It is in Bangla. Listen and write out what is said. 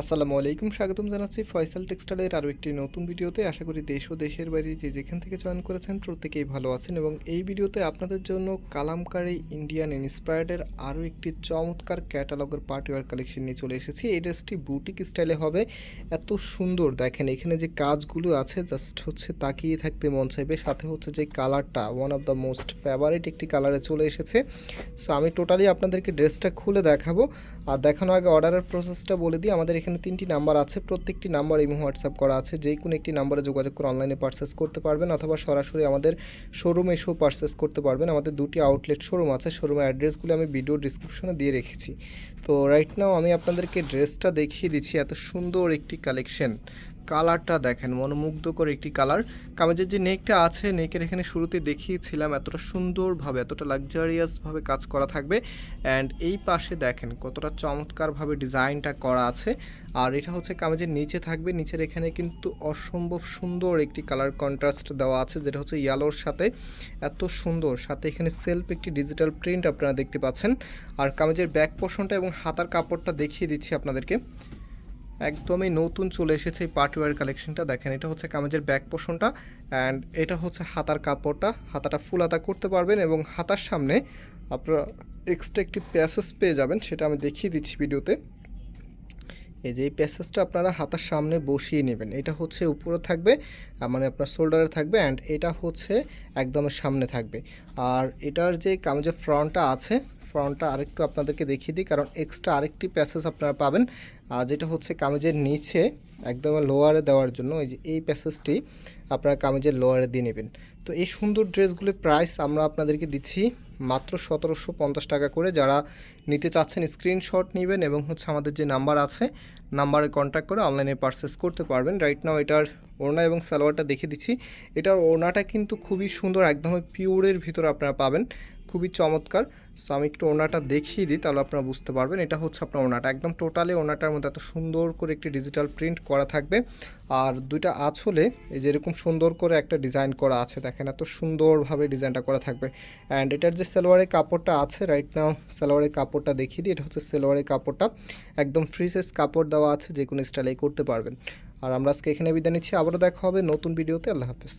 আসসালামু আলাইকুম, স্বাগতম জানাচ্ছি ফয়সাল টেক্সটাইলের আরও একটি নতুন ভিডিওতে। আশা করি দেশ ও দেশের বাইরে যে যেখান থেকে জয়েন করেছেন প্রত্যেকেই ভালো আছেন এবং এই ভিডিওতে আপনাদের জন্য কালামকারি ইন্ডিয়ান ইন্সপায়ার্ডের আরও একটি চমৎকার ক্যাটালগের পার্টিওয়ার কালেকশন নিয়ে চলে এসেছি। এই ড্রেসটি বুটিক স্টাইলে হবে। এত সুন্দর, দেখেন এখানে যে কাজগুলো আছে জাস্ট হচ্ছে তাকিয়ে থাকতে মন চাইবে। সাথে হচ্ছে যে কালারটা one of the most favourite একটি কালারে চলে এসেছে। সো আমি টোটালি আপনাদেরকে ড্রেসটা খুলে দেখাবো। আর দেখানোর আগে অর্ডারের প্রসেসটা বলে দিই। আমাদের এখানে তিনটি নাম্বার আছে। প্রত্যেকটি নাম্বার এই হোয়াটসঅ্যাপ করা আছে। যে কোনো একটি নাম্বারে যোগাযোগ করে অনলাইনে পার্সেস করতে পারবেন অথবা সরাসরি আমাদের শোরুমে এসেও পার্সেস করতে পারবেন। আমাদের দুটি আউটলেট শোরুম আছে। শোরুমের অ্যাড্রেসগুলো আমি ভিডিও ডিসক্রিপশনে দিয়ে রেখেছি। তো রাইট নাও আমি আপনাদেরকে ড্রেসটা দেখিয়ে দিচ্ছি। এত সুন্দর একটি কালেকশন কালারটা দেখেন, মনোমুগ্ধকর একটি কালার। কামেজের যে নেকটা আছে, নেকের এখানে শুরুতে দেখিয়েছিলাম এতটা সুন্দরভাবে, এতটা লাক্সারিয়াসভাবে কাজ করা থাকবে। অ্যান্ড এই পাশে দেখেন, কতটা চমৎকারভাবে ডিজাইনটা করা আছে। আর এটা হচ্ছে কামেজের নিচে থাকবে, নিচের এখানে কিন্তু অসম্ভব সুন্দর একটি কালার কন্ট্রাস্ট দেওয়া আছে, যেটা হচ্ছে ইয়ালোর সাথে। এত সুন্দর, সাথে এখানে সেলফ একটি ডিজিটাল প্রিন্ট আপনারা দেখতে পাচ্ছেন। আর কামেজের ব্যাক পোর্শনটা এবং হাতার কাপড়টা দেখিয়ে দিচ্ছি আপনাদেরকে। একদমই নতুন চলে এসেছে এই পার্টিওয়ার কালেকশনটা। দেখেন, এটা হচ্ছে কামেজের ব্যাক পোর্শনটা অ্যান্ড এটা হচ্ছে হাতার কাপড়টা। হাতাটা ফুল হাতা করতে পারবেন এবং হাতার সামনে আপনারা এক্সট্রা একটি প্যাসেজ পেয়ে যাবেন, সেটা আমি দেখিয়ে দিচ্ছি ভিডিওতে। এই যে এই প্যাসেজটা আপনারা হাতার সামনে বসিয়ে নেবেন। এটা হচ্ছে উপরে থাকবে মানে আপনার শোল্ডারে থাকবে অ্যান্ড এটা হচ্ছে একদমের সামনে থাকবে। আর এটার যে কামেজের ফ্রন্টটা আছে ফ্রন্টটা আরেকটু আপনাদেরকে দেখিয়ে দিই, কারণ এক্সট্রা আরেকটি প্যাসেজ আপনারা পাবেন। যেটা হচ্ছে কামেজের নিচে, একদম লোয়ারে দেওয়ার জন্য, এই যে এই প্যাসেজটি আপনারা কামেজের লোয়ারে দিয়ে নেবেন। তো এই সুন্দর ড্রেসগুলির প্রাইস আমরা আপনাদেরকে দিচ্ছি মাত্র সতেরোশো পঞ্চাশ টাকা করে। যারা নিতে চাচ্ছেন স্ক্রিনশট নেবেন এবং হচ্ছে আমাদের যে নাম্বার আছে নাম্বারে কন্ট্যাক্ট করে অনলাইনে পারচেস করতে পারবেন। রাইট নাও এটার ওড়না এবং সালোয়ারটা দেখে দিচ্ছি। এটার ওড়নাটা কিন্তু খুবই সুন্দর একদমই পিওরের ভিতরে আপনারা পাবেন। খুবই চমৎকার। সো আমি একটু ওনাটা দেখিয়ে দিই, তাহলে আপনারা বুঝতে পারবেন। এটা হচ্ছে আপনার ওনাটা একদম টোটালি ওনাটার মধ্যে এত সুন্দর করে একটি ডিজিটাল প্রিন্ট করা থাকবে। আর দুইটা আঁচলে এই যেরকম সুন্দর করে একটা ডিজাইন করা আছে, দেখেন এত সুন্দরভাবে ডিজাইনটা করা থাকবে। অ্যান্ড এটার যে সালোয়ারের কাপড়টা আছে রাইট নাও সালোয়ারের কাপড়টা দেখিয়ে দিই, এটা হচ্ছে সালোয়ারের কাপড়টা। একদম ফ্রি সাইজ কাপড় দেওয়া আছে যে কোনো স্টাইলেই করতে পারবেন। আর আমরা আজকে এখানে বিদায় নিচ্ছি। আবারও দেখা হবে নতুন ভিডিওতে আল্লাহ হাফেজ।